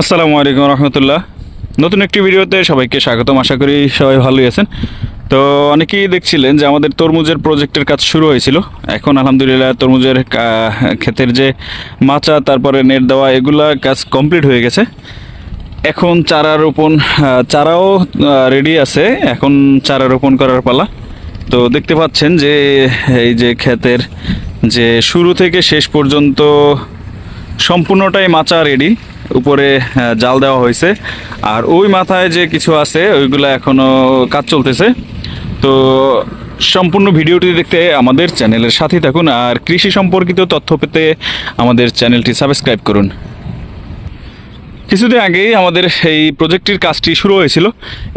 আসসালামু আলাইকুম রহমতুল্লাহ। নতুন একটি ভিডিওতে সবাইকে স্বাগতম। আশা করি সবাই ভালোই আছেন। তো অনেকেই দেখছিলেন যে আমাদের তরমুজের প্রজেক্টের কাজ শুরু হয়েছিল। এখন আলহামদুলিল্লাহ তরমুজের ক্ষেতের যে মাচা, তারপরে নেট দেওয়া, এগুলা কাজ কমপ্লিট হয়ে গেছে। এখন চারা রোপণ চারাও রেডি আছে। এখন চারা রোপণ করার পালা। তো দেখতে পাচ্ছেন যে এই যে ক্ষেতের যে শুরু থেকে শেষ পর্যন্ত সম্পূর্ণটাই মাচা রেডি উপরে জাল দেওয়া হয়েছে। আর ওই মাথায় যে কিছু আছে, ওইগুলো এখনও কাজ চলতেছে। তো সম্পূর্ণ ভিডিওটি দেখতে আমাদের চ্যানেলের সাথেই থাকুন। আর কৃষি সম্পর্কিত তথ্য পেতে আমাদের চ্যানেলটি সাবস্ক্রাইব করুন। কিছুদিন আগেই আমাদের এই প্রজেক্টটির কাজটি শুরু হয়েছিল।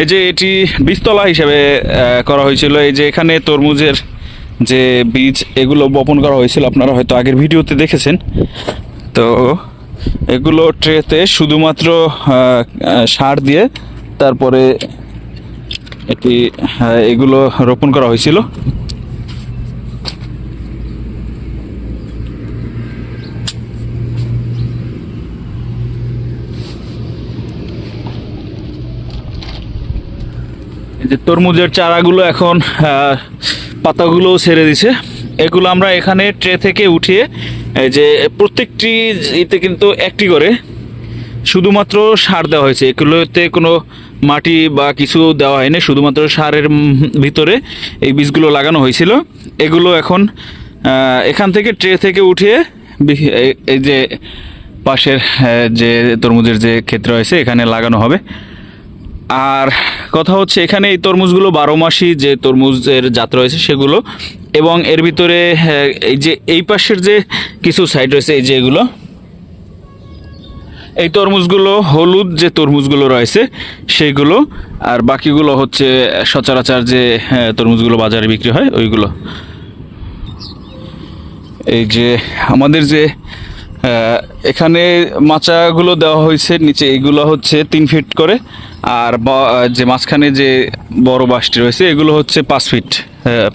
এই যে এটি বীজতলা হিসেবে করা হয়েছিল। এই যে এখানে তরমুজের যে বীজ, এগুলো বপন করা হয়েছিল। আপনারা হয়তো আগের ভিডিওতে দেখেছেন। তো এগুলো ট্রেতে শুধুমাত্র সার দিয়ে তারপরে এটি এগুলো রোপণ করা হয়েছিল। যে তরমুজের চারাগুলো এখন আহ, পাতাগুলো ছেড়ে দিছে। এগুলো আমরা এখানে ট্রে থেকে উঠিয়ে যে প্রত্যেকটি ইতে কিন্তু একটি করে। শুধুমাত্র সার দেওয়া হয়েছে। এগুলোতে কোনো মাটি বা কিছু দেওয়া হয়নি। শুধুমাত্র সারের ভিতরে এই বীজগুলো লাগানো হয়েছিল। এগুলো এখন এখান থেকে ট্রে থেকে উঠিয়ে এই- যে পাশের যে তরমুজের যে ক্ষেত্র রয়েছে এখানে লাগানো হবে। আর কথা হচ্ছে, এখানে এই তরমুজগুলো বারো মাসি যে তরমুজের জাত রয়েছে, সেগুলো এবং এর ভিতরে হ্যাঁ, এই যে এই পাশের যে কিছু সাইড রয়েছে এই যে এগুলো এই তরমুজগুলো হলুদ যে তরমুজগুলো রয়েছে সেইগুলো আর বাকিগুলো হচ্ছে সচরাচর যে হ্যাঁ, তরমুজগুলো বাজারে বিক্রি হয় ওইগুলো। এই যে আমাদের যে এখানে মাচাগুলো দেওয়া হয়েছে নিচে এইগুলো হচ্ছে তিন ফিট করে আর যে মাঝখানে যে বড় বাসটি রয়েছে এগুলো হচ্ছে পাঁচ ফিট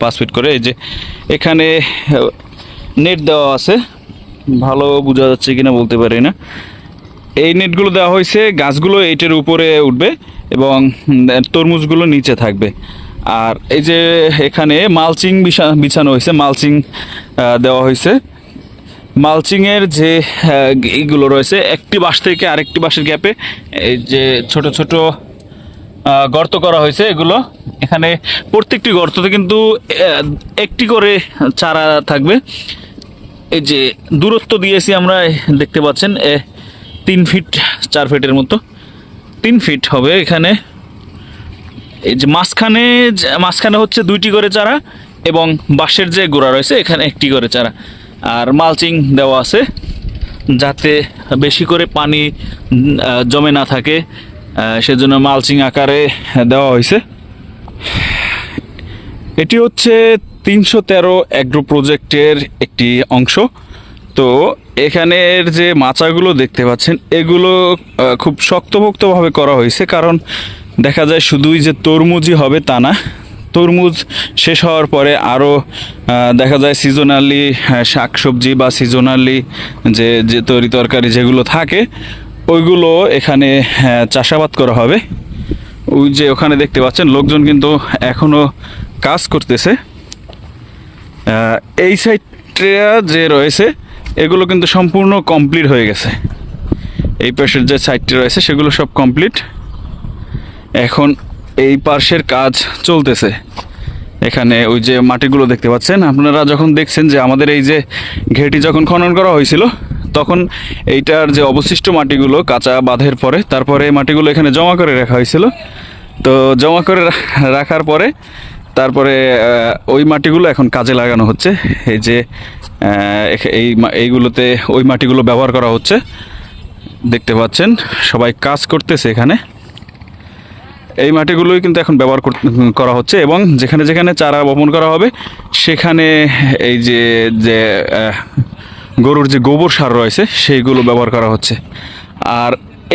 পাঁচ ফিট করে। এই যে এখানে নেট দেওয়া আছে। ভালো বোঝা যাচ্ছে কিনা বলতে পারি না। এই নেটগুলো দেওয়া হয়েছে, গাছগুলো এইটার উপরে উঠবে এবং তরমুজগুলো নিচে থাকবে। আর এই যে এখানে মালচিং বিছা- বিছানো হয়েছে, মালচিং দেওয়া হয়েছে। মালচিংয়ের যে এইগুলো রয়েছে, একটি বাঁশ থেকে আরেকটি বাঁশের গ্যাপে, এই যে ছোট ছোট গর্ত করা হয়েছে এগুলো। এখানে প্রত্যেকটি গর্ততে কিন্তু একটি করে চারা থাকবে। এই যে দূরত্ব দিয়েছি আমরা দেখতে পাচ্ছেন এ, তিন ফিট চার ফিটের মতো। তিন ফিট হবে এখানে। এই যে মাঝখানে মাঝখানে হচ্ছে দুইটি করে চারা এবং বাঁশের যে গোড়া রয়েছে এখানে একটি করে চারা। আর মালচিং দেওয়া আছে যাতে বেশি করে পানি জমে না থাকে। সেজন্য মালচিং আকারে দেওয়া হয়েছে। এটি হচ্ছে তিনশো তেরো অ্যাগ্রো প্রজেক্টের একটি অংশ। তো এখানের যে মাচাগুলো দেখতে পাচ্ছেন, এগুলো খুব শক্তপোক্তভাবে করা হয়েছে। কারণ দেখা যায় শুধুই যে তরমুজই হবে তা না। তরমুজ শেষ হওয়ার পরে আরও দেখা যায় সিজনালি শাক সবজি বা সিজনালি যে যে তরি তরকারি যেগুলো থাকে ওইগুলো এখানে আহ, চাষাবাদ করা হবে। ওই যে ওখানে দেখতে পাচ্ছেন লোকজন কিন্তু এখনও কাজ করতেছে। এই সাইডটা যে রয়েছে এগুলো কিন্তু সম্পূর্ণ কমপ্লিট হয়ে গেছে। এই পাশের যে সাইডটি রয়েছে সেগুলো সব কমপ্লিট। এখন এই পার্শ্বের কাজ চলতেছে। এখানে ওই যে মাটিগুলো দেখতে পাচ্ছেন আপনারা যখন দেখছেন যে আমাদের এই যে ঘেটি যখন খনন করা হয়েছিল তখন এইটার যে অবশিষ্ট মাটিগুলো কাঁচা বাঁধের পরে, তারপরে মাটিগুলো এখানে জমা করে রাখা হয়েছিল। তো জমা করে রাখার পরে, তারপরে ওই মাটিগুলো এখন কাজে লাগানো হচ্ছে। এই যে এই এইগুলোতে ওই মাটিগুলো ব্যবহার করা হচ্ছে। দেখতে পাচ্ছেন, সবাই কাজ করতেছে এখানে। এই মাটিগুলোই কিন্তু এখন ব্যবহার কর- হচ্ছে এবং যেখানে যেখানে চারা বপন করা হবে, সেখানে এই যে যে গরুর যে গোবর সার রয়েছে, সেইগুলো ব্যবহার করা হচ্ছে। আর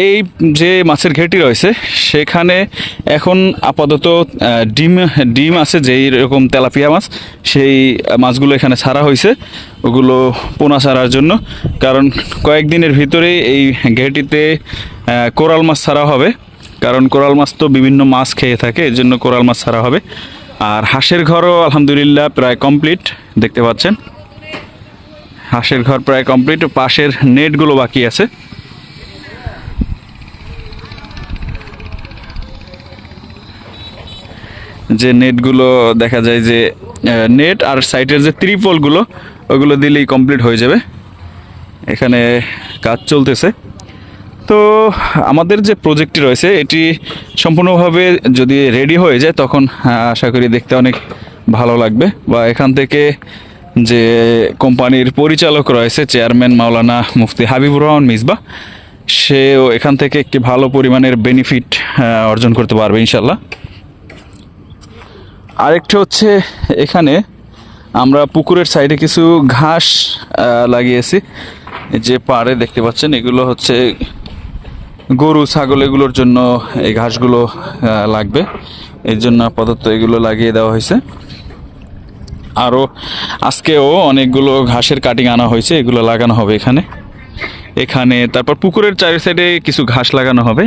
এই যে মাছের ঘেটি রয়েছে, সেখানে এখন আপাতত ডিম ডিম আছে যেই রকম তেলাপিয়া মাছ, সেই মাছগুলো এখানে ছাড়া হয়েছে ওগুলো পোনা ছাড়ার জন্য, কারণ কয়েকদিনের ভিতরেই এই ঘেটিতে কোরাল মাছ ছাড়া হবে। কারণ কোরাল মাছ তো বিভিন্ন মাছ খেয়ে থাকে এর জন্য কোরাল মাছ ছাড়া হবে। আর হাঁসের ঘরও আলহামদুলিল্লাহ প্রায় কমপ্লিট, দেখতে পাচ্ছেন। হাঁসের ঘর প্রায় কমপ্লিট পাশের নেটগুলো বাকি আছে। যে নেটগুলো দেখা যায় যে নেট আর সাইটের যে ত্রিপলগুলো, ওগুলো দিলেই কমপ্লিট হয়ে যাবে। এখানে কাজ চলতেছে। তো আমাদের যে প্রজেক্টটি রয়েছে, এটি সম্পূর্ণভাবে যদি রেডি হয়ে যায়, তখন আশা করি দেখতে অনেক ভালো লাগবে। বা এখান থেকে যে কোম্পানির পরিচালক রয়েছে, চেয়ারম্যান মাওলানা মুফতি হাবিবুর রহমান মিসবা, সেও এখান থেকে একটি ভালো পরিমাণের বেনিফিট অর্জন করতে পারবে ইনশাল্লাহ আরেকটা হচ্ছে এখানে আমরা পুকুরের সাইডে কিছু ঘাস লাগিয়েছি। যে পাড়ে দেখতে পাচ্ছেন, এগুলো হচ্ছে গরু, ছাগল, এগুলোর জন্য এই ঘাসগুলো লাগবে। এর জন্য আপাতত এগুলো লাগিয়ে দেওয়া হয়েছে। আরও আজকেও অনেকগুলো ঘাসের কাটিং আনা হয়েছে, এগুলো লাগানো হবে এখানে। এখানে তারপর পুকুরের চারি সাইডে কিছু ঘাস লাগানো হবে।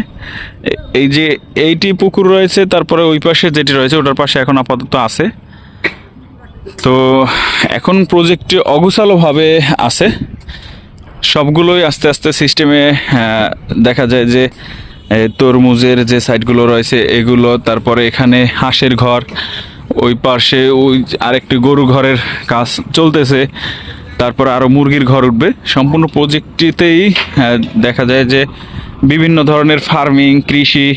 এই যে এইটি পুকুর রয়েছে, তারপরে ওই পাশে যেটি রয়েছে, ওটার পাশে এখন আপাতত আছে। তো এখন প্রজেক্টটি অগুছালোভাবে আছে। সবগুলোই আস্তে আস্তে সিস্টেমে দেখা যায় যে তরমুজের যে সাইডগুলো রয়েছে, এগুলো, তারপরে এখানে হাঁসের ঘর ওই পাশে ওই আরেকটি গরু ঘরের কাজ চলতেছে। তারপরে আরও মুরগির ঘর উঠবে। সম্পূর্ণ প্রজেক্টটিতেই আহ, দেখা যায় যে বিভিন্ন ধরনের ফার্মিং কৃষি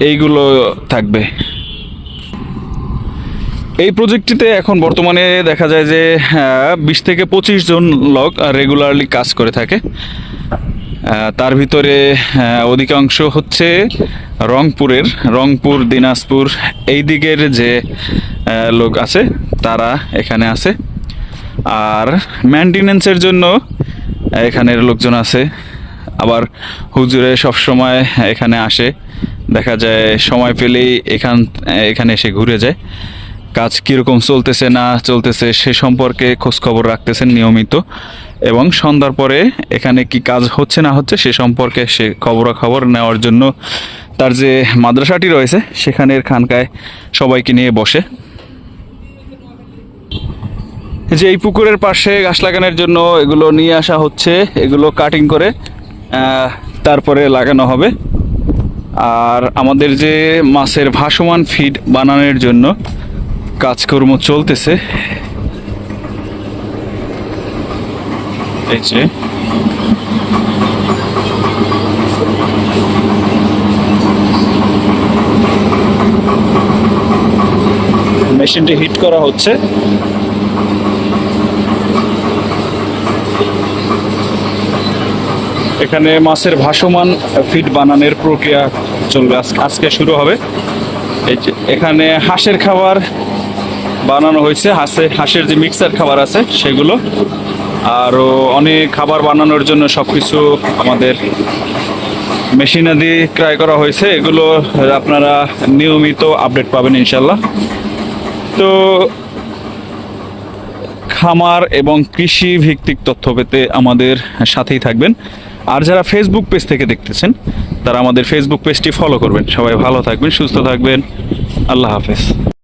এইগুলো থাকবে। এই প্রজেক্টটিতে এখন বর্তমানে দেখা যায় যে বিশ থেকে পঁচিশ জন লোক রেগুলারলি কাজ করে থাকে। তার ভিতরে অধিকাংশ হচ্ছে রংপুরের, রংপুর, দিনাজপুর, এই দিকের যে লোক আছে, তারা এখানে আছে। আর মেনটেনেন্সের জন্য এখানের লোকজন আছে। আবার হুজুরে সব সময় এখানে আসে। দেখা যায় সময় পেলেই এখান, এখানে এসে ঘুরে যায়। কাজ কীরকম চলতেছে, না চলতেছে, সে সম্পর্কে খোঁজ খবর রাখতেছেন নিয়মিত। এবং সন্ধ্যার পরে এখানে কি কাজ হচ্ছে, না হচ্ছে, সে সম্পর্কে সে খবরাখবর নেওয়ার জন্য তার যে মাদ্রাসাটি রয়েছে, সেখানের খানকায় সবাইকে নিয়ে বসে। যে এই পুকুরের পাশে গাছ লাগানোর জন্য এগুলো নিয়ে আসা হচ্ছে, এগুলো কাটিং করে তারপরে লাগানো হবে। আর আমাদের যে মাছের ভাসমান ফিড বানানোর জন্য কাজকর্ম চলতেছে। এই যে। মেশিনটি হিট করা হচ্ছে। এখানে মাছের ভাসমান ফিট বানানোর প্রক্রিয়া চলবে। আজকে শুরু হবে। এখানে হাঁসের খাবার বানানো হয়েছে। হাঁসে হাঁসের যে মিক্সার খাবার আছে, সেগুলো। আরও অনেক খাবার বানানোর জন্য সব কিছু আমাদের মেশিনাদি ক্রয় করা হয়েছে। এগুলো আপনারা নিয়মিত আপডেট পাবেন ইনশাল্লাহ তো খামার এবং কৃষি ভিত্তিক তথ্য পেতে আমাদের সাথেই থাকবেন। আর যারা ফেসবুক পেজ থেকে দেখতেছেন, তারা আমাদের ফেসবুক পেজটি ফলো করবেন। সবাই ভালো থাকবেন, সুস্থ থাকবেন। আল্লাহ হাফেজ।